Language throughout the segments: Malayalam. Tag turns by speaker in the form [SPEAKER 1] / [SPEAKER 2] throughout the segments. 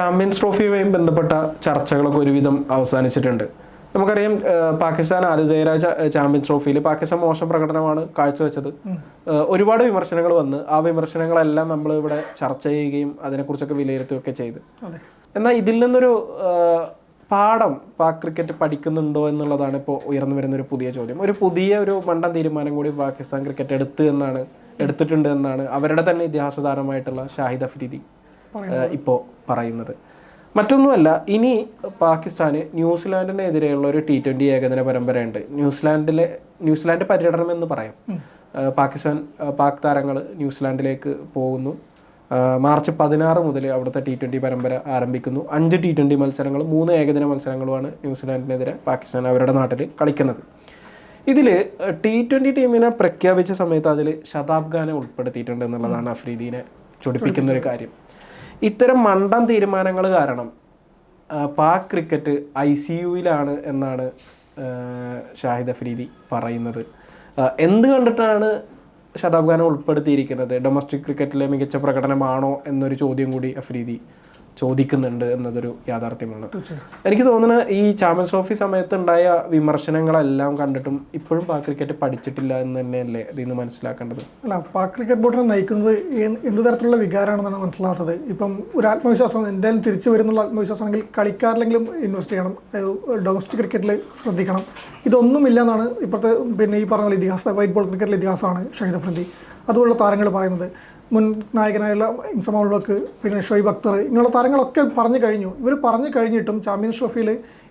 [SPEAKER 1] ചാമ്പ്യൻസ് ട്രോഫിയുമായി ബന്ധപ്പെട്ട ചർച്ചകളൊക്കെ ഒരുവിധം അവസാനിച്ചിട്ടുണ്ട്. നമുക്കറിയാം പാകിസ്ഥാൻ ആതിഥേയരായ ചാമ്പ്യൻസ് ട്രോഫിയിൽ പാകിസ്ഥാൻ മോശം പ്രകടനമാണ് കാഴ്ചവെച്ചത്. ഒരുപാട് വിമർശനങ്ങൾ വന്ന് ആ വിമർശനങ്ങളെല്ലാം നമ്മൾ ഇവിടെ ചർച്ച ചെയ്യുകയും അതിനെക്കുറിച്ചൊക്കെ വിലയിരുത്തുകയൊക്കെ ചെയ്ത്. എന്നാൽ ഇതിൽ നിന്നൊരു പാഠം പാക് ക്രിക്കറ്റ് പഠിക്കുന്നുണ്ടോ എന്നുള്ളതാണ് ഇപ്പോൾ ഉയർന്നു വരുന്ന ഒരു പുതിയ ചോദ്യം. ഒരു പുതിയ ഒരു മണ്ടൻ തീരുമാനം കൂടി പാകിസ്ഥാൻ ക്രിക്കറ്റ് എടുത്തു എന്നാണ് എടുത്തിട്ടുണ്ട് എന്നാണ് അവരുടെ തന്നെ ഇതിഹാസ താരമായിട്ടുള്ള ഷാഹിദ് അഫ്രീദി ഇപ്പോൾ പറയുന്നത്. മറ്റൊന്നുമല്ല ഇനി പാകിസ്ഥാന് ന്യൂസിലാൻഡിനെതിരെയുള്ള ഒരു ടി ട്വന്റി ഏകദിന പരമ്പരയുണ്ട്. ന്യൂസിലാൻഡിലെ ന്യൂസിലാൻഡ് പര്യടനം എന്ന് പറയാം പാകിസ്ഥാൻ പാക് താരങ്ങൾ ന്യൂസിലാൻഡിലേക്ക് പോകുന്നു. മാർച്ച് പതിനാറ് മുതൽ അവിടുത്തെ ടി ട്വന്റി പരമ്പര ആരംഭിക്കുന്നു. അഞ്ച് ടി ട്വന്റി മത്സരങ്ങളും മൂന്ന് ഏകദിന മത്സരങ്ങളുമാണ് ന്യൂസിലാൻഡിനെതിരെ പാകിസ്ഥാൻ അവരുടെ നാട്ടിൽ കളിക്കുന്നത്. ഇതിൽ ടി ട്വന്റി ടീമിനെ പ്രഖ്യാപിച്ച സമയത്ത് അതിൽ ശതാബ്ഖാനെ ഉൾപ്പെടുത്തിയിട്ടുണ്ട് എന്നുള്ളതാണ് അഫ്രീദീനെ ചൊടിപ്പിക്കുന്ന ഒരു കാര്യം. ഇത്തരം മണ്ടൻ തീരുമാനങ്ങൾ കാരണം പാക് ക്രിക്കറ്റ് ഐ സി യുയിലാണ് എന്നാണ് ഷാഹിദ് അഫ്രീദി പറയുന്നത്. എന്ത് കണ്ടിട്ടാണ് ശതാബ്ഖാനെ ഉൾപ്പെടുത്തിയിരിക്കുന്നത്? ഡൊമസ്റ്റിക് ക്രിക്കറ്റിലെ മികച്ച പ്രകടനമാണോ എന്നൊരു ചോദ്യം കൂടി അഫ്രീദി ചോദിക്കുന്നുണ്ട് എന്നതൊരു യാഥാർത്ഥ്യമാണ്. എനിക്ക് തോന്നുന്നത് ഈ ചാമ്പ്യൻസ് ട്രോഫി സമയത്ത് ഉണ്ടായ വിമർശനങ്ങളെല്ലാം കണ്ടിട്ടും ഇപ്പോഴും പാക് ക്രിക്കറ്റ് പഠിച്ചിട്ടില്ല എന്ന് തന്നെയല്ലേ ഇതിൽ നിന്ന് മനസ്സിലാക്കേണ്ടത്?
[SPEAKER 2] അല്ല പാക് ക്രിക്കറ്റ് ബോർഡിനെ നയിക്കുന്നത് എന്ത് തരത്തിലുള്ള വികാരമാണെന്നാണ് മനസ്സിലാത്തത് ഇപ്പം ഒരു ആത്മവിശ്വാസം എന്തായാലും തിരിച്ചു വരുന്നുള്ള ആത്മവിശ്വാസമാണെങ്കിൽ കളിക്കാരിലെങ്കിലും ഇൻവെസ്റ്റ് ചെയ്യണം ഡൊമസ്റ്റിക് ക്രിക്കറ്റിൽ ശ്രദ്ധിക്കണം. ഇതൊന്നുമില്ല എന്നാണ് ഇപ്പോഴത്തെ പിന്നെ ഈ പറഞ്ഞ ഇതിഹാസ വൈറ്റ് ബോൾ ക്രിക്കറ്റിലെ ഇതിഹാസമാണ് ഷഹീദ് അഫ്രീദി. അതുപോലുള്ള താരങ്ങൾ പറയുന്നത്. മുൻ നായകനായുള്ള ഇൻസമാൾ വക്ക് പിന്നെ ഷൊയ്ബ് അക്തർ ഇങ്ങനെയുള്ള താരങ്ങളൊക്കെ പറഞ്ഞു കഴിഞ്ഞു. ഇവർ പറഞ്ഞു കഴിഞ്ഞിട്ടും ചാമ്പ്യൻസ് ട്രോഫിയിൽ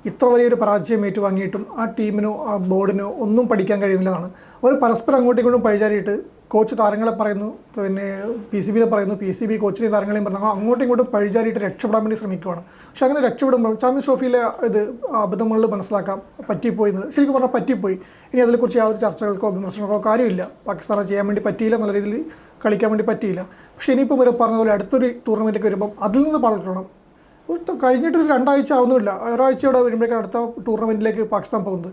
[SPEAKER 2] ഇത്ര വലിയൊരു പരാജയം ഏറ്റുവാങ്ങിയിട്ടും ആ ടീമിനോ ആ ബോർഡിനോ ഒന്നും പഠിക്കാൻ കഴിയുന്നില്ലതാണ്. അവർ പരസ്പരം അങ്ങോട്ടും ഇങ്ങോട്ടും പഴിചാരിയിട്ട് കോച്ച് താരങ്ങളെ പറയുന്നു പിന്നെ പി സി ബിയെ പറയുന്നു പി സി ബി കോച്ചിനെയും താരങ്ങളെയും പറഞ്ഞു അങ്ങോട്ടും ഇങ്ങോട്ടും പഴിചാരിയിട്ട് രക്ഷപ്പെടാൻ വേണ്ടി ശ്രമിക്കുകയാണ് പക്ഷെ അങ്ങനെ രക്ഷപ്പെടുമ്പോൾ ചാമ്പ്യൻസ് ട്രോഫിയിലെ ഇത് അബദ്ധങ്ങളിൽ മനസ്സിലാക്കാം പറ്റിപ്പോയി എന്ന് ശരിക്കും പറഞ്ഞാൽ പറ്റിപ്പോയി. ഇനി അതിനെക്കുറിച്ച് യാതൊരു ചർച്ചകൾക്കോ വിമർശനങ്ങൾക്കോ കാര്യമില്ല. പാകിസ്ഥാനെ ചെയ്യാൻ വേണ്ടി പറ്റിയില്ല നല്ല രീതിയിൽ കളിക്കാൻ വേണ്ടി പറ്റിയില്ല. പക്ഷേ ഇനിയിപ്പം ഇവർ പറഞ്ഞ പോലെ അടുത്തൊരു ടൂർണമെന്റൊക്കെ വരുമ്പം അതിൽ നിന്ന് ഒരു കഴിഞ്ഞിട്ട് ഒരു രണ്ടാഴ്ച ആവുന്നില്ല ഒരാഴ്ചയോടെ വരുമ്പോഴേക്കും അടുത്ത ടൂർണമെന്റിലേക്ക് പാകിസ്ഥാൻ പോകുന്നത്.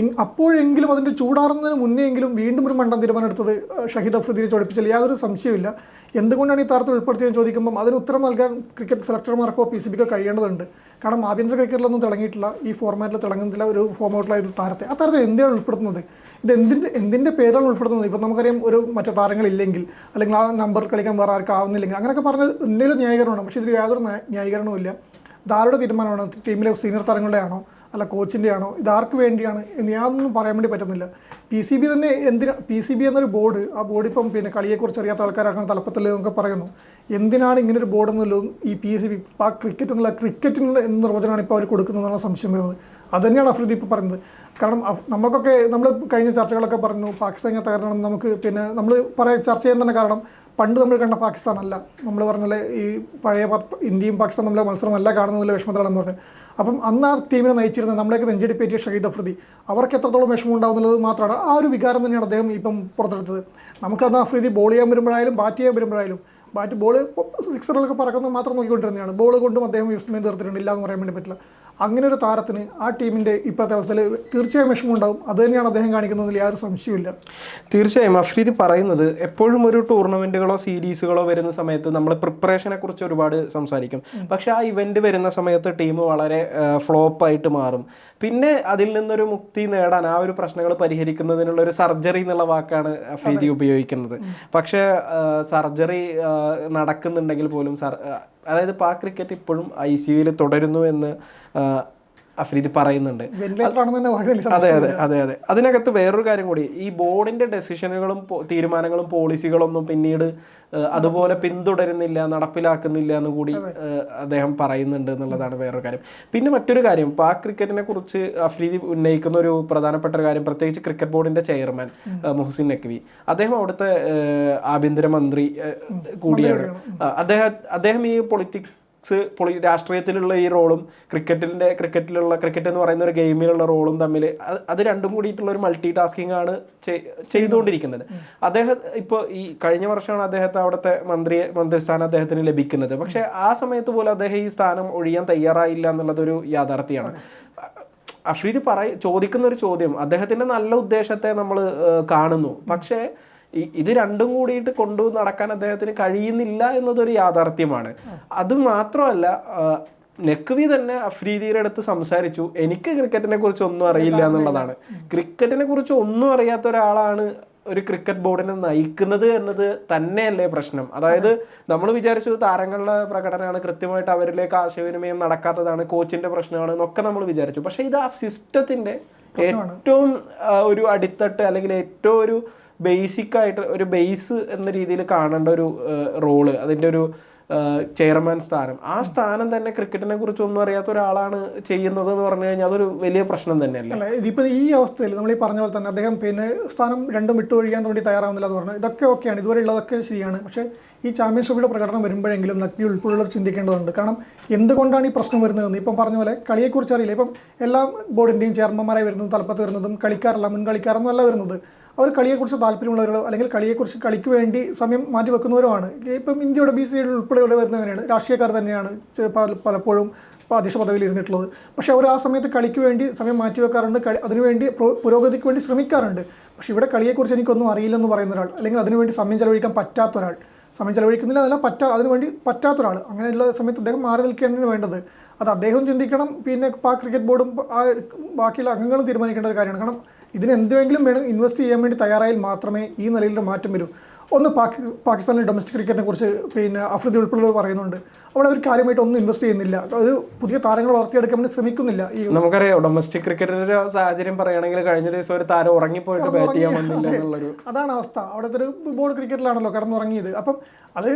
[SPEAKER 2] അപ്പോഴെങ്കിലും അതിന്റെ ചൂടാറുന്നതിന് മുന്നേ എങ്കിലും വീണ്ടും ഒരു മണ്ടം തീരുമാനമെടുത്തത് ഷഹീദ് അഫ്രീദിനെ ചോദിപ്പിച്ചാൽ യാതൊരു സംശയമില്ല എന്തുകൊണ്ടാണ് ഈ താരത്തിൽ ഉൾപ്പെടുത്തിയെന്ന് ചോദിക്കുമ്പോൾ അതിന് ഉത്തരം നൽകാൻ ക്രിക്കറ്റ് സെലക്ടർമാർക്കോ പി സി ബിക്കോ കഴിയേണ്ടതുണ്ട്. കാരണം ആഭ്യന്തര ക്രിക്കറ്റിലൊന്നും തിളങ്ങിയിട്ടില്ല. ഈ ഫോർമാറ്റിൽ തിളങ്ങുന്നില്ല. ഒരു ഫോമൗട്ടിലുള്ള ഒരു താരത്തെ. ആ താരത്തെ എന്തിനാണ് ഉൾപ്പെടുത്തുന്നത്? ഇത് എന്തിന്റെ എന്തിന്റെ പേരാണ് ഉൾപ്പെടുത്തുന്നത്? ഇപ്പം നമുക്കറിയാം ഒരു മറ്റു താരങ്ങളില്ലെങ്കിൽ അല്ലെങ്കിൽ ആ നമ്പർ കളിക്കാൻ വേറെ ആർക്കും ആവുന്നില്ലെങ്കിൽ അങ്ങനെയൊക്കെ പറഞ്ഞ എന്തെങ്കിലും ന്യായീകരണമാണ്. പക്ഷേ ഇതിൽ യാതൊരു ന്യായ- ന്യായീകരണവും ഇല്ല ഇതാരുടെ തീരുമാനമാണ്? ടീമിലെ സീനിയർ താരങ്ങളുടെ ആണോ അല്ല കോച്ചിന്റെ ആണോ ഇതാർക്ക് വേണ്ടിയാണ്? എന്ന് യാതൊന്നും പറയാൻ വേണ്ടി പറ്റുന്നില്ല. പി സി ബി തന്നെ എന്തിനാ പി സി ബി എന്നൊരു ബോർഡ് ആ ബോർഡ് ഇപ്പം പിന്നെ കളിയെക്കുറിച്ച് അറിയാത്ത ആൾക്കാരാണ് തലപ്പത്തിൽ എന്നൊക്കെ പറയുന്നു. എന്തിനാണ് ഇങ്ങനെ ഒരു ബോർഡ് എന്നുള്ളതും ഈ പി സി ബി ആ ക്രിക്കറ്റ് എന്നുള്ള ക്രിക്കറ്റിനുള്ള എന്ന നിർവചനമാണ് ഇപ്പോൾ അവർ കൊടുക്കുന്നതെന്നാണ് സംശയം വരുന്നത്. അത് തന്നെയാണ് അഫ്രീദി ഇപ്പോൾ പറയുന്നത്. കാരണം നമുക്കൊക്കെ നമ്മൾ കഴിഞ്ഞ ചർച്ചകളൊക്കെ പറഞ്ഞു പാകിസ്ഥാൻ തകരണം നമുക്ക് പിന്നെ നമ്മൾ പറയാൻ ചർച്ച ചെയ്യാൻ തന്നെ കാരണം പണ്ട് നമ്മൾ കണ്ട പാകിസ്ഥാൻ അല്ല. നമ്മൾ പറഞ്ഞ ഈ പഴയ ഇന്ത്യയും പാകിസ്ഥാൻ നമ്മളെ മത്സരമല്ല കാണുന്നതിലെ വിഷമത്തിലാണെന്ന് പറഞ്ഞു. അപ്പം അന്ന് ആ ടീമിനെ നമ്മളെയൊക്കെ നെഞ്ചടി പേറ്റിയ ഷഹീദ് അഫ്രീദി അവർക്ക് എത്രത്തോളം വിഷമം ഉണ്ടാവുന്നുള്ളത് മാത്രമാണ് ആ ഒരു വികാരം തന്നെയാണ് അദ്ദേഹം ഇപ്പം പുറത്തെടുത്തത്. നമുക്ക് അന്ന് അഫ്രീദി ബോൾ ചെയ്യാൻ വരുമ്പോഴായാലും ബാറ്റ് ചെയ്യാൻ വരുമ്പോഴായാലും ബാറ്റ് ബോൾ സിക്സറിലൊക്കെ പറക്കുന്നത് മാത്രം നോക്കിക്കൊണ്ടിരുന്നതാണ്. ബോൾ കൊണ്ടും അദ്ദേഹം വിസ്മയം തീർത്തിട്ടുണ്ട്. ഇല്ല എന്ന് പറയാൻ വേണ്ടി പറ്റില്ല. അങ്ങനെ ഒരു താരത്തിന് ആ ടീമിന്റെ ഇപ്പോഴത്തെ അവസ്ഥയിൽ തീർച്ചയായും വിഷമം ഉണ്ടാവും അത് തന്നെയാണ് അദ്ദേഹം കാണിക്കുന്നതിൽ യാതൊരു സംശയമില്ല
[SPEAKER 1] തീർച്ചയായും അഫ്രീദ് പറയുന്നത് എപ്പോഴും ഒരു ടൂർണമെന്റുകളോ സീരീസുകളോ വരുന്ന സമയത്ത് നമ്മൾ പ്രിപ്പറേഷനെ കുറിച്ച് ഒരുപാട് സംസാരിക്കും. പക്ഷേ ആ ഇവന്റ് വരുന്ന സമയത്ത് ടീം വളരെ ഫ്ലോപ്പായിട്ട് മാറും. പിന്നെ അതിൽ നിന്നൊരു മുക്തി നേടാൻ ആ ഒരു പ്രശ്നങ്ങൾ പരിഹരിക്കുന്നതിനുള്ള ഒരു സർജറി എന്നുള്ള വാക്കാണ് ഫീതി ഉപയോഗിക്കുന്നത്. പക്ഷെ സർജറി നടക്കുന്നുണ്ടെങ്കിൽ പോലും സർ അതായത് പാക് ക്രിക്കറ്റ് ഇപ്പോഴും ഐ സി യുയിൽ തുടരുന്നു എന്ന് അഫ്രീദി പറയുന്നുണ്ട്. അതെ അതെ അതെ അതെ. അതിനകത്ത് വേറൊരു കാര്യം കൂടി. ഈ ബോർഡിന്റെ ഡെസിഷനുകളും തീരുമാനങ്ങളും പോളിസികളൊന്നും പിന്നീട് അതുപോലെ പിന്തുടരുന്നില്ല നടപ്പിലാക്കുന്നില്ല എന്ന് കൂടി അദ്ദേഹം പറയുന്നുണ്ട് എന്നുള്ളതാണ് വേറൊരു കാര്യം. പിന്നെ മറ്റൊരു കാര്യം പാക് ക്രിക്കറ്റിനെ കുറിച്ച് അഫ്രീദി ഉന്നയിക്കുന്ന ഒരു പ്രധാനപ്പെട്ട ഒരു കാര്യം പ്രത്യേകിച്ച് ക്രിക്കറ്റ് ബോർഡിന്റെ ചെയർമാൻ മുഹസിൻ നഖ്വി. അദ്ദേഹം അവിടുത്തെ ആഭ്യന്തരമന്ത്രി കൂടിയാണ്. അദ്ദേഹം അദ്ദേഹം ഈ പൊളിറ്റിക്സ് പൊളി രാഷ്ട്രീയത്തിലുള്ള ഈ റോളും ക്രിക്കറ്റിന്റെ ക്രിക്കറ്റിലുള്ള ക്രിക്കറ്റ് എന്ന് പറയുന്ന ഒരു ഗെയിമിലുള്ള റോളും തമ്മിൽ അത് രണ്ടും കൂടിയിട്ടുള്ള ഒരു മൾട്ടി ടാസ്കിംഗ് ആണ് ചെയ്തുകൊണ്ടിരിക്കുന്നത് അദ്ദേഹം ഇപ്പോൾ ഈ കഴിഞ്ഞ വർഷമാണ് അദ്ദേഹത്തെ അവിടുത്തെ മന്ത്രി മന്ത്രിസ്ഥാനം അദ്ദേഹത്തിന് ലഭിക്കുന്നത്. പക്ഷേ ആ സമയത്ത് പോലും അദ്ദേഹം ഈ സ്ഥാനം ഒഴിയാൻ തയ്യാറായില്ല എന്നുള്ളതൊരു യാഥാർത്ഥ്യമാണ്. അഫ്രീദ് പറയ ചോദിക്കുന്ന ഒരു ചോദ്യം. അദ്ദേഹത്തിന്റെ നല്ല ഉദ്ദേശത്തെ നമ്മൾ കാണുന്നു. പക്ഷേ ഇത് രണ്ടും കൂടിയിട്ട് കൊണ്ടു നടക്കാൻ അദ്ദേഹത്തിന് കഴിയുന്നില്ല എന്നതൊരു യാഥാർത്ഥ്യമാണ്. അത് മാത്രമല്ല നെക്വി തന്നെ അഫ്രീദിയുടെ അടുത്ത് സംസാരിച്ചു. എനിക്ക് ക്രിക്കറ്റിനെ കുറിച്ച് ഒന്നും അറിയില്ല എന്നുള്ളതാണ്. ക്രിക്കറ്റിനെ കുറിച്ച് ഒന്നും അറിയാത്ത ഒരാളാണ് ഒരു ക്രിക്കറ്റ് ബോർഡിനെ നയിക്കുന്നത് എന്നത് തന്നെയല്ലേ പ്രശ്നം. അതായത് നമ്മൾ വിചാരിച്ചു താരങ്ങളുടെ പ്രകടനമാണ് കൃത്യമായിട്ട് അവരിലേക്ക് ആശയവിനിമയം നടക്കാത്തതാണ് കോച്ചിന്റെ പ്രശ്നമാണ് എന്നൊക്കെ നമ്മൾ വിചാരിച്ചു. പക്ഷെ ഇത് ആ സിസ്റ്റത്തിന്റെ ഏറ്റവും ഒരു അടിത്തട്ട് അല്ലെങ്കിൽ ഏറ്റവും ഒരു ബേസിക് ആയിട്ട് ഒരു ബേസ് എന്ന രീതിയിൽ കാണേണ്ട ഒരു റോൾ അതിന്റെ ഒരു ചെയർമാൻ സ്ഥാനം. ആ സ്ഥാനം തന്നെ ക്രിക്കറ്റിനെ കുറിച്ചൊന്നും അറിയാത്ത ഒരാളാണ് ചെയ്യുന്നത് എന്ന് പറഞ്ഞു കഴിഞ്ഞാൽ അതൊരു വലിയ പ്രശ്നം തന്നെയല്ലേ?
[SPEAKER 2] അല്ല ഇതിപ്പോൾ ഈ അവസ്ഥയിൽ നമ്മൾ ഈ പറഞ്ഞ പോലെ തന്നെ അദ്ദേഹം പിന്നെ സ്ഥാനം രണ്ടും വിട്ടുകൊഴിയാൻ വേണ്ടി തയ്യാറാവുന്നില്ല എന്ന് പറഞ്ഞു. ഇതൊക്കെ ഓക്കെയാണ് ഇതുവരെ ഉള്ളതൊക്കെ ശരിയാണ്. പക്ഷേ ഈ ചാമ്പ്യൻഷിപ്പിയുടെ പ്രകടനം വരുമ്പോഴെങ്കിലും നക്വി ഉൾപ്പെടെയുള്ളവർ ചിന്തിക്കേണ്ടതുണ്ട്. കാരണം എന്തുകൊണ്ടാണ് ഈ പ്രശ്നം വരുന്നതെന്ന്? ഇപ്പം പറഞ്ഞ പോലെ കളിയെക്കുറിച്ച് അറിയില്ല. ഇപ്പം എല്ലാ ബോർഡിന്റെയും ചെയർമാന്മാരായി വരുന്നതും തലപ്പത്ത് വരുന്നതും കളിക്കാരല്ല മുൻ കളിക്കാരൊന്നും അല്ല വരുന്നത്. അവർ കളിയെക്കുറിച്ച് താല്പര്യമുള്ളവരോ അല്ലെങ്കിൽ കളിയെക്കുറിച്ച് കളിക്ക് വേണ്ടി സമയം മാറ്റി വെക്കുന്നവരുമാണ് ഇപ്പം ഇന്ത്യയുടെ ബി സി ഉൾപ്പെടെ വരുന്നത് അങ്ങനെയാണ് രാഷ്ട്രീയക്കാർ തന്നെയാണ് പലപ്പോഴും അധ്യക്ഷ പദവിയിൽ ഇരുന്നിട്ടുള്ളത്. പക്ഷേ അവർ ആ സമയത്ത് കളിക്ക് വേണ്ടി സമയം മാറ്റി വെക്കാറുണ്ട് കളി അതിനുവേണ്ടി പുരോഗതിക്ക് വേണ്ടി ശ്രമിക്കാറുണ്ട്. പക്ഷേ ഇവിടെ കളിയെക്കുറിച്ച് എനിക്കൊന്നും അറിയില്ലെന്ന് പറയുന്ന ഒരാൾ അല്ലെങ്കിൽ അതിനുവേണ്ടി സമയം ചെലവഴിക്കാൻ പറ്റാത്ത ഒരാൾ. സമയം ചെലവഴിക്കുന്നില്ല അതല്ല പറ്റാ അതിനുവേണ്ടി പറ്റാത്ത ഒരാൾ. അങ്ങനെയുള്ള സമയത്ത് അദ്ദേഹം മാറി നിൽക്കേണ്ടതിന് വേണ്ടത് അത് അദ്ദേഹം ചിന്തിക്കണം. പിന്നെ പാക് ക്രിക്കറ്റ് ബോർഡും ബാക്കിയുള്ള അംഗങ്ങളും തീരുമാനിക്കേണ്ട ഒരു കാര്യമാണ്. കാരണം ഇതിന് എന്തെങ്കിലും വേണം ഇൻവെസ്റ്റ് ചെയ്യാൻ വേണ്ടി തയ്യാറായാൽ മാത്രമേ ഈ നിലയിലൊരു മാറ്റം വരൂ. ഒന്ന് പാകി പാകിസ്ഥാനിലെ ഡൊമസ്റ്റിക് ക്രിക്കറ്റിനെ കുറിച്ച് പിന്നെ അഫ്രീദി ഉൾപ്പെടെയുള്ളവർ പറയുന്നുണ്ട്. അവിടെ അവർ കാര്യമായിട്ട് ഒന്നും ഇൻവെസ്റ്റ് ചെയ്യുന്നില്ല. അത് പുതിയ താരങ്ങൾ വളർത്തിയെടുക്കാൻ വേണ്ടി ശ്രമിക്കുന്നില്ല ഈ
[SPEAKER 1] നമുക്കറിയാം ഡൊമസ്റ്റിക് ക്രിക്കറ്റിന്റെ സാഹചര്യം പറയുകയാണെങ്കിൽ കഴിഞ്ഞ ദിവസം ഒരു താരം ഉറങ്ങിപ്പോയിട്ട് ബാറ്റ് ചെയ്യാൻ വന്നില്ല എന്നുള്ളൊരു
[SPEAKER 2] അതാണ് അവസ്ഥ. അവിടുത്തെ ഒരു ബോർഡ് ക്രിക്കറ്റിലാണല്ലോ കടന്നുറങ്ങിയത്. അപ്പം അത്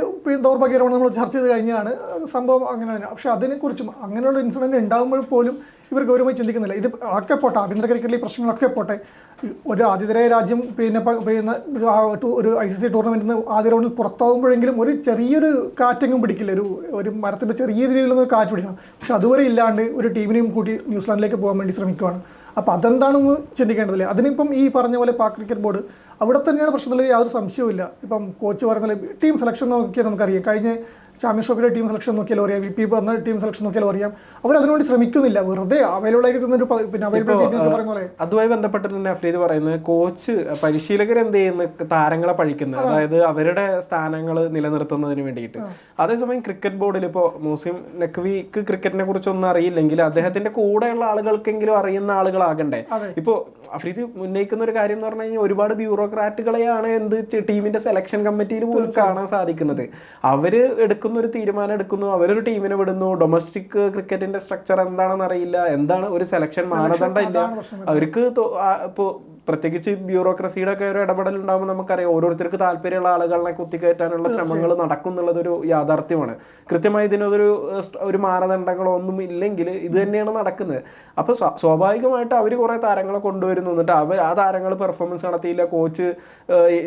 [SPEAKER 2] ദൗർഭാഗ്യകരമാണ് നമ്മൾ ചർച്ച ചെയ്ത് കഴിഞ്ഞതാണ്. സംഭവം അങ്ങനെ തന്നെ. പക്ഷേ അതിനെക്കുറിച്ചും അങ്ങനെയുള്ള ഇൻസിഡന്റ് ഉണ്ടാകുമ്പോൾ പോലും ഇവർ ഗൗരവമായി ചിന്തിക്കുന്നില്ല. ഇത് ഒക്കെ പോട്ടെ ആഭ്യന്തര ക്രിക്കറ്റിലെ പ്രശ്നങ്ങളൊക്കെ പോട്ടെ ഒരു ആതിഥേയ രാജ്യം പിന്നെ പിന്നെ ഒരു ഐ സി സി ടൂർണമെന്റിൽ നിന്ന് ആദ്യ റൗണ്ടിൽ പുറത്താകുമ്പോഴെങ്കിലും ഒരു ചെറിയൊരു കാറ്റെങ്കിലും പിടിക്കില്ല. ഒരു ഒരു മരത്തിന്റെ ചെറിയ രീതിയിലൊന്നും കാറ്റ് പിടിക്കണം. പക്ഷെ അതുവരെ ഇല്ലാണ്ട് ഒരു ടീമിനെയും കൂട്ടി ന്യൂസിലാൻഡിലേക്ക് പോകാൻ വേണ്ടി ശ്രമിക്കുകയാണ് അപ്പോൾ അതെന്താണെന്ന് ചിന്തിക്കേണ്ടതില്ല. അതിനിപ്പം ഈ പറഞ്ഞ പോലെ പാക് ക്രിക്കറ്റ് ബോർഡ് അവിടെ തന്നെയാണ് പ്രശ്നത്തിൽ യാതൊരു സംശയവുമില്ല ഇപ്പം കോച്ച് പറയുന്നത് ടീം സെലക്ഷൻ നോക്കിയാൽ നമുക്കറിയാം. കഴിഞ്ഞ ചാമ്പ്യൻസ് ട്രോഫിയുടെ ടീം സെലക്ഷൻ നോക്കിയാലും അറിയാം. വി പി വന്ന ടീം സെലക്ഷൻ നോക്കിയാലും അറിയാം. അവർ അതിനുവേണ്ടി ശ്രമിക്കുന്നില്ല. വെറുതെ അവൈലബിൾ ആയി ഒരു പിന്നെ അവൈലബിൾ
[SPEAKER 1] അതുമായി ബന്ധപ്പെട്ട് തന്നെ അഫ്രീദ് പറയുന്നത് കോച്ച് പരിശീലകർ എന്ത് ചെയ്യുന്ന? താരങ്ങളെ പഴിക്കുന്നത്. അതായത് അവരുടെ സ്ഥാനങ്ങൾ നിലനിർത്തുന്നതിന് വേണ്ടിയിട്ട്. അതേസമയം ക്രിക്കറ്റ് ബോർഡിൽ ഇപ്പോൾ മൂസിം നഖ്വിക്ക് ക്രിക്കറ്റിനെ കുറിച്ചൊന്നും അറിയില്ലെങ്കിൽ അദ്ദേഹത്തിന്റെ കൂടെയുള്ള ആളുകൾക്കെങ്കിലും അറിയുന്ന ആളുകളാകണ്ടേ.
[SPEAKER 2] ഇപ്പോൾ
[SPEAKER 1] ഇപ്പോ അഫ്രീദ് ഉന്നയിക്കുന്ന ഒരു കാര്യം എന്ന് പറഞ്ഞു കഴിഞ്ഞാൽ ഒരുപാട് ബ്യൂറോക്രാറ്റുകളെയാണ് എന്ത് ടീമിന്റെ സെലക്ഷൻ കമ്മിറ്റിയിൽ പോലും കാണാൻ സാധിക്കുന്നത്. അവർ എടുക്കുന്ന ഒരു തീരുമാനം എടുക്കുന്നു അവരൊരു ടീമിനെ വിടുന്നു. ഡൊമസ്റ്റിക് ക്രിക്കറ്റിന്റെ സ്ട്രക്ചർ എന്താണെന്ന് അറിയില്ല എന്താണ് ഒരു സെലക്ഷൻ മാനദണ്ഡം ഇല്ല. അവർക്ക് ഇപ്പോ പ്രത്യേകിച്ച് ബ്യൂറോക്രസിയുടെ ഒക്കെ ഒരു ഇടപെടൽ ഉണ്ടാകുമ്പോൾ നമുക്കറിയാം ഓരോരുത്തർക്ക് താല്പര്യമുള്ള ആളുകളെ കുത്തിക്കയറ്റാനുള്ള ശ്രമങ്ങൾ നടക്കും എന്നുള്ളതൊരു യാഥാർത്ഥ്യമാണ്. കൃത്യമായി ഇതിനൊരു ഒരു മാനദണ്ഡങ്ങളോ ഒന്നും ഇല്ലെങ്കിൽ ഇത് തന്നെയാണ് നടക്കുന്നത്. അപ്പോൾ സ്വാഭാവികമായിട്ട് അവർ കുറേ താരങ്ങളെ കൊണ്ടുവരുന്നു. എന്നിട്ട് അവർ ആ താരങ്ങൾ പെർഫോമൻസ് നടത്തിയില്ല കോച്ച്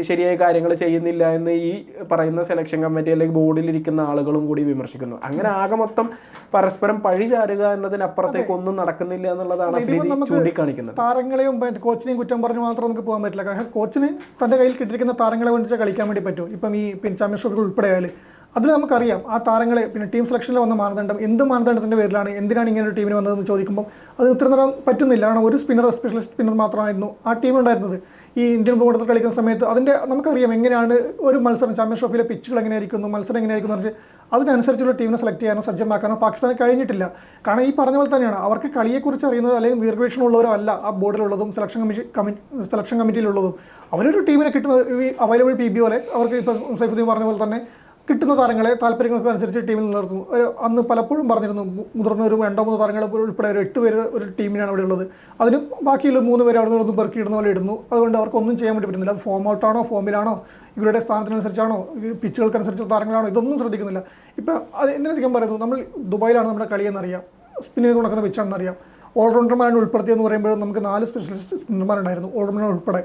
[SPEAKER 1] ശരിയായ കാര്യങ്ങൾ ചെയ്യുന്നില്ല എന്ന് ഈ പറയുന്ന സെലക്ഷൻ കമ്മിറ്റി അല്ലെങ്കിൽ ബോർഡിൽ ഇരിക്കുന്ന ആളുകളും കൂടി വിമർശിക്കുന്നു. അങ്ങനെ ആകെ മൊത്തം പരസ്പരം പഴി ചാരുക എന്നതിനപ്പുറത്തേക്ക് ഒന്നും നടക്കുന്നില്ല എന്നുള്ളതാണ് ചൂണ്ടിക്കാണിക്കുന്നത്.
[SPEAKER 2] താരങ്ങളെയും കോച്ചിനെയും കുറ്റം പറഞ്ഞ് മാത്രം നമുക്ക് പോകാൻ പറ്റില്ല. കാരണം കോച്ചിന് തന്റെ കയ്യിൽ കിട്ടിയിരിക്കുന്ന താരങ്ങളെ വേണ്ടി കളിക്കാൻ വേണ്ടി പറ്റും ഇപ്പം ഈ പിൻ ചാമ്പ്യൻസ് ട്രോഫികൾ ഉൾപ്പെടെ ആയാൽ അതിൽ നമുക്കറിയാം ആ താരങ്ങളെ പിന്നെ ടീം സെലക്ഷനിൽ വന്ന മാനദണ്ഡം എന്ത് മാനദണ്ഡത്തിന്റെ പേരിലാണ് എന്തിനാണ് ഇങ്ങനെ ഒരു ടീമിന് വന്നതെന്ന് ചോദിക്കുമ്പോൾ അത് ഉത്തരം തരാൻ പറ്റുന്നില്ല. കാരണം ഒരു സ്പിന്നർ സ്പെഷ്യലിസ്റ്റ് സ്പിന്നർ മാത്രമായിരുന്നു ആ ടീമിലുണ്ടായിരുന്നത് ഈ ഇന്ത്യൻ ഭൂമത്തിൽ കളിക്കുന്ന സമയത്ത് അതിന്റെ നമുക്കറിയാം എങ്ങനെയാണ് ഒരു മത്സരം ചാമ്പ്യൻസ് ട്രോഫിയിലെ പിച്ചുകൾ എങ്ങനെയായിരിക്കുന്നു മത്സരം എങ്ങനെയായിരിക്കുന്നു എന്ന് അതിനനുസരിച്ചുള്ള ടീമിനെ സെലക്ട് ചെയ്യാനോ സജ്ജമാക്കാനോ പാകിസ്ഥാന് കഴിഞ്ഞിട്ടില്ല. കാരണം ഈ പറഞ്ഞ പോലെ തന്നെയാണ് അവർക്ക് കളിയെക്കുറിച്ച് അറിയുന്നത് അല്ലെങ്കിൽ ദീർഘവീക്ഷണമുള്ളവരോ അല്ല ആ ബോർഡിലുള്ളതും സെലക്ഷൻ കമ്മിറ്റി സെലക്ഷൻ കമ്മിറ്റിയിലുള്ളതും അവരൊരു ടീമിനെ കിട്ടുന്ന അവൈലബിൾ പി ബി പോലെ അവർക്ക് ഇപ്പോൾ സൈഫുദ്ദീൻ പറഞ്ഞ പോലെ തന്നെ കിട്ടുന്ന താരങ്ങളെ താല്പര്യങ്ങൾക്ക് അനുസരിച്ച് ടീമിൽ നിലനിർത്തുന്നു. ഒരു അന്ന് പലപ്പോഴും പറഞ്ഞിരുന്നു മുതിർന്ന ഒരു രണ്ടോ മൂന്നോ താരങ്ങൾ ഉൾപ്പെടെ ഒരു എട്ട് പേര് ഒരു ടീമിനാണ് അവിടെ ഉള്ളത്. അതിന് ബാക്കിയുള്ള മൂന്ന് പേര് അവിടെ നിന്ന് ഇടുന്ന പോലെ ഇടുന്നു. അതുകൊണ്ട് അവർക്കൊന്നും ചെയ്യാൻ വേണ്ടി പറ്റുന്നില്ല. അത് ഫോം ഔട്ടാണോ ഫോമിലാണോ ഇവരുടെ സ്ഥാനത്തിനനുസരിച്ചാണോ പിച്ചുകൾക്കനുസരിച്ചുള്ള താരങ്ങളാണോ ഇതൊന്നും ശ്രദ്ധിക്കുന്നില്ല. ഇപ്പം അത് എന്തിനധികം പറയുന്നു നമ്മൾ ദുബായിലാണ് നമ്മുടെ കളിയെന്നറിയാം. സ്പിന്നിന് നടക്കുന്ന പിച്ചാണെന്നറിയാം ഓൾറൗണ്ടർമാരാണ് ഉൾപ്പെടുത്തിയെന്ന് പറയുമ്പോൾ നമുക്ക് നാല് സ്പെഷ്യലിസ്റ്റ് സ്പിന്നർമാരുണ്ടായിരുന്നു ഓൾറൗണ്ടർ ഉൾപ്പെടെ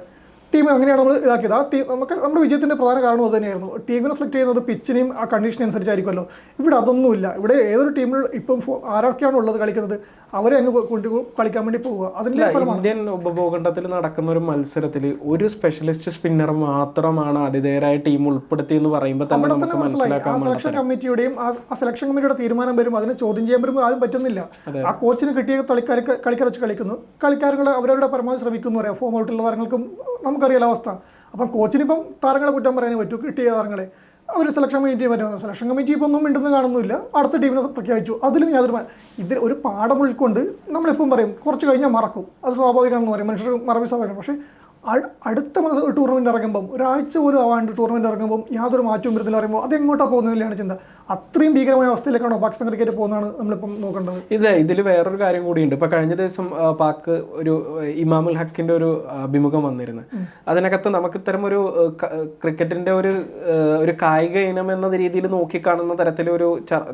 [SPEAKER 2] ടീം അങ്ങനെയാണ് നമ്മൾ ഇതാക്കിയത്. ആ ടീം നമുക്ക് നമ്മുടെ വിജയത്തിന്റെ പ്രധാന കാരണം അത് തന്നെയായിരുന്നു. ടീമിനെ സെലക്ട് ചെയ്യുന്നത് പിച്ചിനെയും ആ കണ്ടീഷൻ അനുസരിച്ചായിരിക്കുമല്ലോ. ഇവിടെ അതൊന്നുമില്ല. ഇവിടെ ഏതൊരു ടീമിൽ ഇപ്പം ആരൊക്കെയാണ് ഉള്ളത് കളിക്കുന്നത് അവരെ അങ്ങ് കൊണ്ട് കളിക്കാൻ വേണ്ടി പോവുക. അതിന്റെ
[SPEAKER 1] ഇന്ത്യൻ ഉപഭൂഖണ്ഡത്തിൽ നടക്കുന്ന ഒരു മത്സരത്തിൽ ഒരു സ്പെഷ്യലിസ്റ്റ് സ്പിന്നർ മാത്രമാണ് ആതിഥേയരായ ടീം ഉൾപ്പെടുത്തി എന്ന് പറയുമ്പോൾ തന്നെ നമുക്ക് മനസ്സിലാക്കാൻ
[SPEAKER 2] സെലക്ഷൻ കമ്മിറ്റിയുടെയും ആ സെലക്ഷൻ കമ്മിറ്റിയുടെ തീരുമാനം വരും. അതിനെ ചോദ്യം ചെയ്യാൻ വരുമ്പോൾ ആരും പറ്റുന്നില്ല. ആ കോച്ചിന് കിട്ടിയ കളിക്കാർ കളിക്കാർ വെച്ച് കളിക്കുന്നു. കളിക്കാരുകൾ അവരവരുടെ പരമാവധി ശ്രമിക്കുന്നു പറയാം. ഫോം ഔട്ടുള്ള താരങ്ങൾക്കും നമുക്കറിയാലോ അവസ്ഥ. അപ്പം കോച്ചിനിപ്പം താരങ്ങളെ കുറ്റം പറയാനേ പറ്റൂ കിട്ടിയ താരങ്ങളെ. അവർ സെലക്ഷൻ കമ്മിറ്റി പറ്റും സെലക്ഷൻ കമ്മിറ്റി ഇപ്പം ഒന്നും മിണ്ടുന്ന കാണുന്നില്ല. അടുത്ത ടീമിനെ പ്രഖ്യാപിച്ചു. അതിലും യാതൊരു ഇതിൽ ഒരു പാഠം ഉൾക്കൊണ്ട് നമ്മളിപ്പം പറയും കുറച്ച് കഴിഞ്ഞാൽ മറക്കും. അത് സ്വാഭാവികമാണെന്ന് പറയും. മനുഷ്യർ മറവി സ്വാഭാവികം പക്ഷേ അടുത്ത ടൂർണമെന്റ് ഇറങ്ങുമ്പം ഒരാഴ്ച പോലും ആവാണ്ട് ടൂർണമെന്റ് ഇറങ്ങുമ്പം യാതൊരു മാറ്റവും വരുന്നില്ല പറയുമ്പോൾ അത് എങ്ങോട്ടാണ് പോകുന്നതിലാണ് ചിന്ത. അത്രയും ഭീകരമായ അവസ്ഥയിലേക്കാണോ പാകിസ്ഥാൻ ക്രിക്കറ്റ് പോകുന്നതാണ് നമ്മളിപ്പം നോക്കേണ്ടത്?
[SPEAKER 1] ഇല്ല ഇതിൽ വേറൊരു കാര്യം കൂടിയുണ്ട്. ഇപ്പൊ കഴിഞ്ഞ ദിവസം പാക് പാക്ക് ഒരു ഇമാമുൽ ഹക്കിന്റെ ഒരു അഭിമുഖം വന്നിരുന്നു. അതിനകത്ത് നമുക്ക് ഇത്തരം ഒരു ക്രിക്കറ്റിന്റെ ഒരു ഒരു കായിക ഇനം എന്ന രീതിയിൽ നോക്കിക്കാണുന്ന തരത്തിലൊരു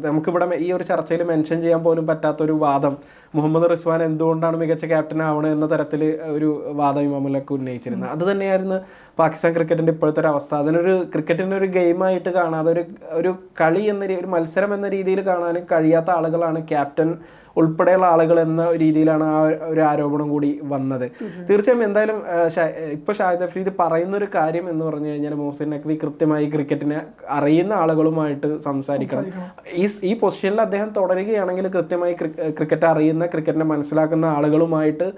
[SPEAKER 1] നമുക്ക് നമുക്കിവിടെ ഈ ഒരു ചർച്ചയിൽ മെൻഷൻ ചെയ്യാൻ പോലും പറ്റാത്ത ഒരു വാദം മുഹമ്മദ് റിസ്വാൻ എന്തുകൊണ്ടാണ് മികച്ച ക്യാപ്റ്റൻ ആവണത് എന്ന തരത്തിൽ ഒരു വാദം ഇമാമുൽ ഹക്ക് ഉന്നയിച്ചിരുന്നത്. അത് തന്നെയായിരുന്നു പാകിസ്ഥാൻ ക്രിക്കറ്റിന്റെ ഇപ്പോഴത്തെ ഒരു അവസ്ഥ. അതിനൊരു ക്രിക്കറ്റിനെ ഒരു ഗെയിമായിട്ട് കാണാതെ ഒരു ഒരു കളി എന്ന രീ- ഒരു മത്സരം എന്ന രീതിയിൽ കാണാൻ കഴിയാത്ത ആളുകളാണ് ക്യാപ്റ്റൻ ഉൾപ്പെടെയുള്ള ആളുകൾ എന്ന രീതിയിലാണ് ആ ഒരു ആരോപണം കൂടി വന്നത്. തീർച്ചയായും. എന്തായാലും ഇപ്പോൾ ഇപ്പൊ ഷാഹിദ് അഫ്രീദ് പറയുന്ന ഒരു കാര്യം എന്ന് പറഞ്ഞു കഴിഞ്ഞാൽ മോഹസിൻ നഖ്വി കൃത്യമായി ക്രിക്കറ്റിനെ അറിയുന്ന ആളുകളുമായിട്ട് സംസാരിക്കണം. ഈ ഈ പൊസിഷനിൽ അദ്ദേഹം തുടരുകയാണെങ്കിൽ കൃത്യമായി ക്രിക്കറ്റ് അറിയുന്ന ക്രിക്കറ്റിനെ മനസ്സിലാക്കുന്ന ആളുകളുമായിട്ട്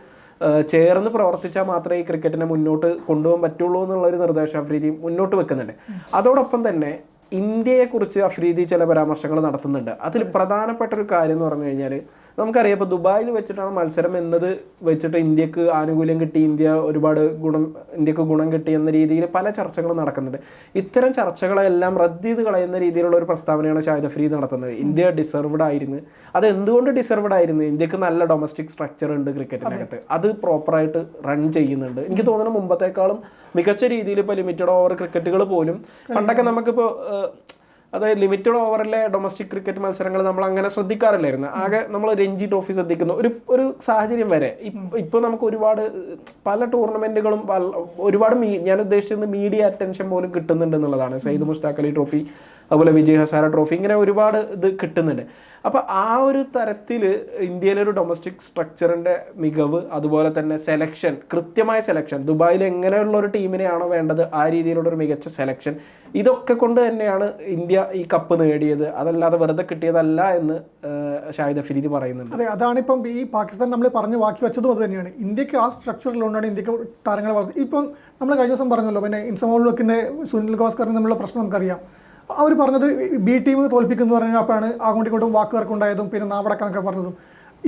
[SPEAKER 1] ചേർന്ന് പ്രവർത്തിച്ചാൽ മാത്രമേ ഈ ക്രിക്കറ്റിനെ മുന്നോട്ട് കൊണ്ടുപോകാൻ പറ്റുള്ളൂ എന്നുള്ള ഒരു നിർദ്ദേശം അഫ്രീദി മുന്നോട്ട് വെക്കുന്നുണ്ട്. അതോടൊപ്പം തന്നെ ഇന്ത്യയെക്കുറിച്ച് അഫ്രീദി ചില പരാമർശങ്ങൾ നടത്തുന്നുണ്ട്. അതിൽ പ്രധാനപ്പെട്ട ഒരു കാര്യം എന്ന് പറഞ്ഞു കഴിഞ്ഞാൽ നമുക്കറിയാം ഇപ്പോൾ ദുബായിൽ വെച്ചിട്ടാണ് മത്സരം എന്നത് വെച്ചിട്ട് ഇന്ത്യയ്ക്ക് ആനുകൂല്യം കിട്ടി ഇന്ത്യ ഒരുപാട് ഗുണം ഇന്ത്യയ്ക്ക് ഗുണം കിട്ടി എന്ന രീതിയിൽ പല ചർച്ചകളും നടക്കുന്നുണ്ട്. ഇത്തരം ചർച്ചകളെല്ലാം റദ്ദ് ചെയ്ത് കളയുന്ന രീതിയിലുള്ള ഒരു പ്രസ്താവനയാണ് ഷാഹിദ് അഫ്രീദ് നടത്തുന്നത്. ഇന്ത്യ ഡിസർവ്ഡ് ആയിരുന്നു. അത് എന്തുകൊണ്ട് ഡിസർവ്ഡ് ആയിരുന്നു? ഇന്ത്യയ്ക്ക് നല്ല ഡൊമസ്റ്റിക് സ്ട്രക്ചർ ഉണ്ട് ക്രിക്കറ്റിനകത്ത്. അത്. പ്രോപ്പറായിട്ട് റൺ ചെയ്യുന്നുണ്ട്. എനിക്ക് തോന്നുന്നു മുമ്പത്തേക്കാളും മികച്ച രീതിയിൽ ഇപ്പോൾ ലിമിറ്റഡ് ഓവർ ക്രിക്കറ്റുകൾ പോലും പണ്ടൊക്കെ നമുക്കിപ്പോൾ അതായത് ലിമിറ്റഡ് ഓവറിലെ ഡൊമസ്റ്റിക് ക്രിക്കറ്റ് മത്സരങ്ങൾ നമ്മൾ അങ്ങനെ ശ്രദ്ധിക്കാറില്ലായിരുന്നു. ആകെ നമ്മൾ രഞ്ജി ട്രോഫി ശ്രദ്ധിക്കുന്നു. ഒരു ഒരു സാഹചര്യം വരെ. ഇപ്പോൾ നമുക്ക് ഒരുപാട് പല ടൂർണമെന്റുകളും ഒരുപാട് മീ ഞാൻ ഉദ്ദേശിച്ചത് മീഡിയ അറ്റൻഷൻ പോലും കിട്ടുന്നുണ്ട് എന്നുള്ളതാണ്. സയ്യിദ് മുസ്താഖ് അലി ട്രോഫി അതുപോലെ വിജയ് ഹസാര ട്രോഫി ഇങ്ങനെ ഒരുപാട് ഇത് കിട്ടുന്നുണ്ട്. അപ്പോൾ ആ ഒരു തരത്തിൽ ഇന്ത്യയിലെ ഒരു ഡൊമസ്റ്റിക് സ്ട്രക്ചറിന്റെ മികവ് അതുപോലെ തന്നെ സെലക്ഷൻ കൃത്യമായ സെലക്ഷൻ ദുബായിൽ എങ്ങനെയുള്ള ഒരു ടീമിനെയാണോ വേണ്ടത് ആ രീതിയിലുള്ള ഒരു മികച്ച സെലക്ഷൻ ഇതൊക്കെ കൊണ്ട് തന്നെയാണ് ഇന്ത്യ ഈ കപ്പ് നേടിയത്. അതല്ലാതെ വെറുതെ കിട്ടിയതല്ല എന്ന് ഷാഹിദ് അഫ്രീദി പറയുന്നുണ്ട്.
[SPEAKER 2] അതെ അതാണിപ്പം ഈ പാകിസ്ഥാൻ നമ്മൾ പറഞ്ഞു ബാക്കി വെച്ചതും അത് തന്നെയാണ്. ഇന്ത്യയ്ക്ക് ആ സ്ട്രക്ചറിലുകൊണ്ടാണ് ഇന്ത്യയ്ക്ക് താരങ്ങളെ വളർത്തുന്നത് ഇപ്പം നമ്മൾ കഴിഞ്ഞ ദിവസം പറഞ്ഞല്ലോ പിന്നെ ഇൻസമോൾ ലക്കിന്റെ സുനിൽ ഗവാസ്കറിന് തമ്മിലുള്ള പ്രശ്നം നമുക്കറിയാം. അവർ പറഞ്ഞത് ബി ടീം തോൽപ്പിക്കുന്നു പറഞ്ഞപ്പോഴാണ് അങ്ങോട്ടും ഇങ്ങോട്ടും വാക്കുകൾക്കുണ്ടായതും പിന്നെ നാവടക്കാന്നൊക്കെ പറഞ്ഞതും.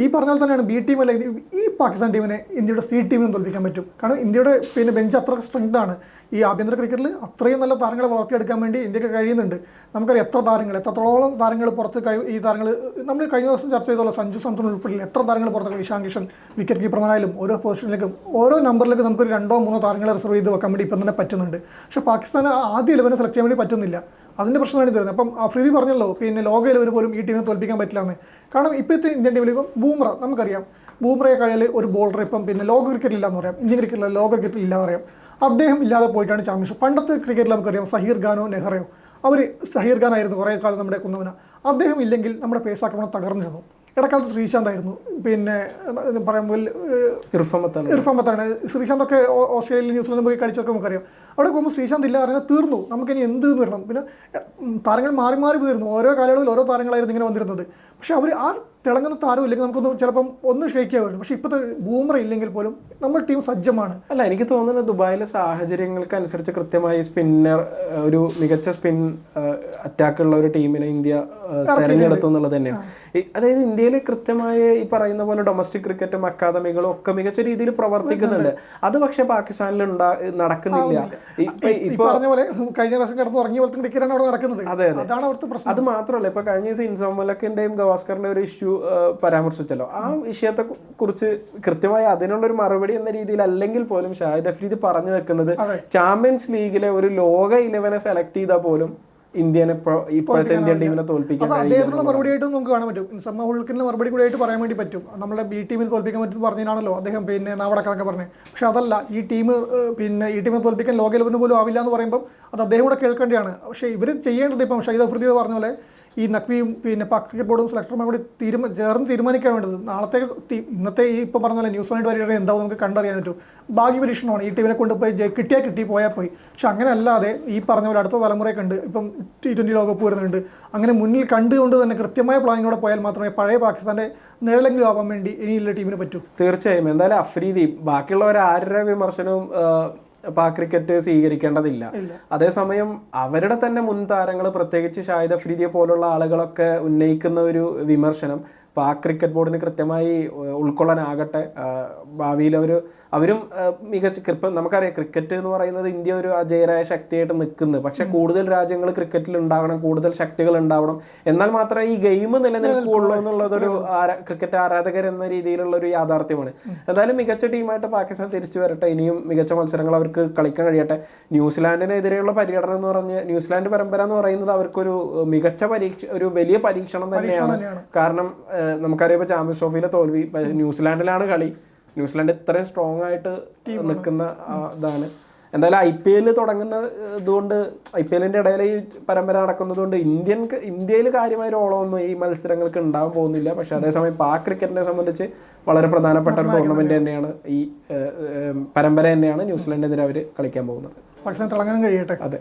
[SPEAKER 2] ഈ പറഞ്ഞാൽ തന്നെയാണ് ബി ടീം അല്ല ഈ പാകിസ്ഥാൻ ടീമിനെ ഇന്ത്യയുടെ സി ടീമിനും തോൽപ്പിക്കാൻ പറ്റും. കാരണം ഇന്ത്യയുടെ പിന്നെ ബെഞ്ച് അത്ര സ്ട്രെങ്ത് ആണ്. ഈ ആഭ്യന്തര ക്രിക്കറ്റിൽ അത്രയും നല്ല താരങ്ങളെ വളർത്തിയെടുക്കാൻ വേണ്ടി ഇന്ത്യയ്ക്ക് കഴിയുന്നുണ്ട്. നമുക്കറിയാം എത്ര താരങ്ങൾ എത്രത്തോളം താരങ്ങൾ പുറത്ത് ഈ താരങ്ങൾ നമ്മൾ കഴിഞ്ഞ ദിവസം ചർച്ച ചെയ്തുള്ള സഞ്ജു സാംസൺ ഉൾപ്പെടെ എത്ര താരങ്ങൾ പുറത്ത് ഇഷാൻ കിഷൻ വിക്കറ്റ് കീപ്പർമാരായാലും ഓരോ പൊസിഷനിലേക്കും ഓരോ നമ്പറിലേക്കും നമുക്കൊരു രണ്ടോ മൂന്നോ താരങ്ങളെ റിസർവ് ചെയ്ത് വെക്കാൻ വേണ്ടി ഇപ്പം തന്നെ പറ്റുന്നുണ്ട്. പക്ഷേ പാകിസ്ഥാൻ ആദ്യ ഇലവനെ സെലക്ട് ചെയ്യാൻ വേണ്ടി പറ്റുന്നില്ല. അതിന്റെ പ്രശ്നമാണ് ഇത് വരുന്നത്. അപ്പം അഫ്രീദി പറഞ്ഞല്ലോ പിന്നെ ലോകയിൽ ഒരു പോലും ഈ ടീമിനെ തോൽപ്പിക്കാൻ പറ്റില്ല എന്ന്. കാരണം ഇപ്പോഴത്തെ ഇന്ത്യൻ ടീമിൽ ഇപ്പം ബൂമ്ര നമുക്കറിയാം. ബൂമ്രയെ കഴിയാൽ ഒരു ബോളർ ഇപ്പം പിന്നെ ലോക ക്രിക്കറ്റിൽ ഇല്ലാന്ന് പറയാം. ഇന്ത്യൻ ക്രിക്കറ്റിൽ ലോക ക്രിക്കറ്റിൽ ഇല്ലാന്ന് പറയാം. അദ്ദേഹം ഇല്ലാതെ പോയിട്ടാണ് ചാമ്പ്യൻഷിപ്പ്. പണ്ടത്തെ ക്രിക്കറ്റിൽ നമുക്കറിയാം സഹീർ ഖാനോ നെഹ്റയോ. അവർ സഹീർ ഖാൻ ആയിരുന്നു കുറേ കാലം നമ്മുടെ കുന്നവന അദ്ദേഹം ഇല്ലെങ്കിൽ നമ്മുടെ പേസ് ആക്രമണം തകർന്നിരുന്നു. ഇടക്കാലത്ത് ശ്രീശാന്തായിരുന്നു. പിന്നെ പറയുമ്പോൾ
[SPEAKER 1] ഇർഫാൻ മത്താണ്
[SPEAKER 2] ഇർഫാൻ പത്താണ് ശ്രീശാന്ത് ഒക്കെ ഓ- ഓസ്ട്രേലിയ ന്യൂസിലൻഡ് പോയി കളിച്ചൊക്കെ നമുക്കറിയാം. അവിടെ പോകുമ്പോൾ ശ്രീശാന്ത് ഇല്ല പറഞ്ഞാൽ തീർന്നു. നമുക്കിനി എന്ത് എന്ന് വരണം? പിന്നെ താരങ്ങൾ മാറി മാറി പോയിരുന്നു. ഓരോ കാലയളവിൽ ഓരോ താരങ്ങളായിരുന്നു ഇങ്ങനെ വന്നിരുന്നത്. പക്ഷെ അവർ ആ തിളങ്ങുന്ന താരം ഇല്ലെങ്കിൽ നമുക്കൊന്ന് ചിലപ്പം ഒന്ന് ഷേക്ക് പക്ഷേ ഇപ്പോഴത്തെ ബൂമർ ഇല്ലെങ്കിൽ പോലും നമ്മൾ ടീം സജ്ജമാണ്.
[SPEAKER 1] അല്ല എനിക്ക് തോന്നുന്നത് ദുബായിലെ സാഹചര്യങ്ങൾക്ക് അനുസരിച്ച് കൃത്യമായി സ്പിന്നർ ഒരു മികച്ച സ്പിൻ അറ്റാക്ക് ഉള്ള ഒരു ടീമിനെ ഇന്ത്യ തെരഞ്ഞെടുത്തു എന്നുള്ളത് തന്നെയാണ്. അതായത് ഇന്ത്യയിലെ കൃത്യമായ ഈ പറയുന്ന പോലെ ഡൊമസ്റ്റിക് ക്രിക്കറ്റും അക്കാദമികളും ഒക്കെ മികച്ച രീതിയിൽ പ്രവർത്തിക്കുന്നുണ്ട്. അത് പക്ഷേ പാകിസ്ഥാനിൽ ഉണ്ടാ നടക്കുന്നില്ല. അതെ
[SPEAKER 2] പറഞ്ഞ പോലെ കഴിഞ്ഞ പ്രാവശ്യം കിടന്ന് ഉറങ്ങിയ പോലത്തെ ക്രിക്കറ്റാണ് അവിടെ നടക്കുന്നത്.
[SPEAKER 1] അതെ,
[SPEAKER 2] പ്രശ്നം.
[SPEAKER 1] അത് മാത്രമല്ല ഇപ്പൊ കഴിഞ്ഞ ദിവസം ഇൻസോമലക്കിന്റെയും ഗവാസ്കറിന്റെ ഒരു ഇഷ്യൂ പരാമർശിച്ചല്ലോ. ആ വിഷയത്തെ കുറിച്ച് കൃത്യമായി അതിനുള്ള ഒരു മറുപടി എന്ന രീതിയിൽ അല്ലെങ്കിൽ പോലും ഷാഹിദ് അഫ്രീദ് പറഞ്ഞു വെക്കുന്നത് ചാമ്പ്യൻസ് ലീഗിലെ ഒരു ലോക ഇലവനെ സെലക്ട് ചെയ്താൽ പോലും ഇന്ത്യനെ ഇപ്പൊ- ഇപ്പോഴത്തെ ഇന്ത്യൻ ടീമിനെ തോൽപ്പിക്കാൻ
[SPEAKER 2] അദ്ദേഹത്തിനുള്ള മറുപടി ആയിട്ട് നമുക്ക് കാണാൻ പറ്റും. സമ്മ ഹുൾക്കിന്റെ മറുപടി കൂടി ആയിട്ട് പറയാൻ വേണ്ടി പറ്റും. നമ്മുടെ ബി ടീമിനെ തോൽപ്പിക്കാൻ പറ്റും പറഞ്ഞാണല്ലോ അദ്ദേഹം പിന്നെ നാവടക്കണൊക്കെ പറഞ്ഞത്. പക്ഷെ അതല്ല ഈ ടീം പിന്നെ ഈ ടീമിനെ തോൽപ്പിക്കാൻ ലോക പോലും ആവില്ല എന്ന് പറയുമ്പോൾ അത് അദ്ദേഹം കൂടെ കേൾക്കേണ്ടതാണ്. പക്ഷേ ഇവർ ചെയ്യേണ്ടത് ഇപ്പം ഷൈദ് അഫ്രീദ് പറഞ്ഞ പോലെ ഈ നഖ്വിയും പിന്നെ ക്രിക്കറ്റ് ബോർഡും സെലക്ടർമാരും കൂടി തീരുമാ ചേർന്ന് തീരുമാനിക്കാൻ വേണ്ടത്. നാളത്തെ ഇന്നത്തെ ഈ ഇപ്പോൾ പറഞ്ഞ ന്യൂസ് വേണ്ടി വരികയാണെങ്കിൽ എന്താവും നമുക്ക് കണ്ടറിയാൻ പറ്റും. ഭാഗ്യ പരീക്ഷണമാണ്. ഈ ടീമിനെ കൊണ്ടുപോയി കിട്ടിയാൽ കിട്ടി പോയാൽ പോയി. പക്ഷെ അങ്ങനെ അല്ലാതെ ഈ പറഞ്ഞ പോലെ അടുത്ത തലമുറയെ കണ്ട് ഇപ്പം ടി ട്വന്റി ലോകകപ്പ് വരുന്നുണ്ട്. അങ്ങനെ മുന്നിൽ കണ്ടുകൊണ്ട് തന്നെ കൃത്യമായ പ്ലാനിങ്ങോടെ പോയാൽ മാത്രമേ പഴയ പാകിസ്ഥാന്റെ നിഴലെങ്കിലും ആവാൻ വേണ്ടി ഇനിയുള്ള ടീമിന് പറ്റൂ.
[SPEAKER 1] തീർച്ചയായും. എന്തായാലും അഫ്രീദി ബാക്കിയുള്ളവർ ആരുടെ വിമർശനവും ആ, പാക് ക്രിക്കറ്റ് സ്വീകരിക്കേണ്ടതില്ല അതേസമയം അവരുടെ തന്നെ മുൻ താരങ്ങൾ പ്രത്യേകിച്ച് ഷാഹിദ് അഫ്രീദിയെ പോലുള്ള ആളുകളൊക്കെ ഉന്നയിക്കുന്ന ഒരു വിമർശനം പാക് ക്രിക്കറ്റ് ബോർഡിന് കൃത്യമായി ഉൾക്കൊള്ളാനാകട്ടെ. ഭാവിയിൽ അവർ അവരും മികച്ച ഇപ്പം നമുക്കറിയാം ക്രിക്കറ്റ് എന്ന് പറയുന്നത് ഇന്ത്യ ഒരു അജയരായ ശക്തിയായിട്ട് നിൽക്കുന്നത് പക്ഷേ കൂടുതൽ രാജ്യങ്ങൾ ക്രിക്കറ്റിൽ ഉണ്ടാവണം കൂടുതൽ ശക്തികൾ ഉണ്ടാവണം. എന്നാൽ മാത്രമേ ഈ ഗെയിം നിലനിൽക്കുകയുള്ളൂ എന്നുള്ളതൊരു ക്രിക്കറ്റ് ആരാധകർ എന്ന രീതിയിലുള്ള ഒരു യാഥാർത്ഥ്യമാണ്. എന്തായാലും മികച്ച ടീമായിട്ട് പാകിസ്ഥാൻ തിരിച്ചു വരട്ടെ. ഇനിയും മികച്ച മത്സരങ്ങൾ അവർക്ക് കളിക്കാൻ കഴിയട്ടെ. ന്യൂസിലാൻഡിനെതിരെയുള്ള പര്യടനം എന്ന് പറഞ്ഞ് ന്യൂസിലാൻഡ് പരമ്പര എന്ന് പറയുന്നത് അവർക്കൊരു മികച്ച പരീക്ഷ ഒരു വലിയ പരീക്ഷണം തന്നെയാണ്. കാരണം നമുക്കറിയാം ഇപ്പൊ ചാമ്പ്യൻസ് ട്രോഫിയിലെ തോൽവി ന്യൂസിലാൻഡിലാണ് കളി. ന്യൂസിലാൻഡ് ഇത്രയും സ്ട്രോങ് ആയിട്ട് നിൽക്കുന്ന ഇതാണ്. എന്തായാലും ഐ പി എൽ തുടങ്ങുന്ന ഇതുകൊണ്ട് ഐ പി എല്ലിന്റെ ഇടയിൽ ഈ പരമ്പര നടക്കുന്നത് കൊണ്ട് ഇന്ത്യൻ ഇന്ത്യയിൽ കാര്യമായ ഒരു ഓളമൊന്നും ഈ മത്സരങ്ങൾക്ക് ഉണ്ടാവാൻ പോകുന്നില്ല. പക്ഷേ അതേസമയം പാക് ക്രിക്കറ്റിനെ സംബന്ധിച്ച് വളരെ പ്രധാനപ്പെട്ട ഒരു ടൂർണമെന്റ് തന്നെയാണ് ഈ പരമ്പര തന്നെയാണ് ന്യൂസിലാൻഡിനെതിരെ അവർ കളിക്കാൻ പോകുന്നത്.
[SPEAKER 2] പക്ഷേ തിളങ്ങാൻ കഴിയട്ടെ?
[SPEAKER 1] അതെ.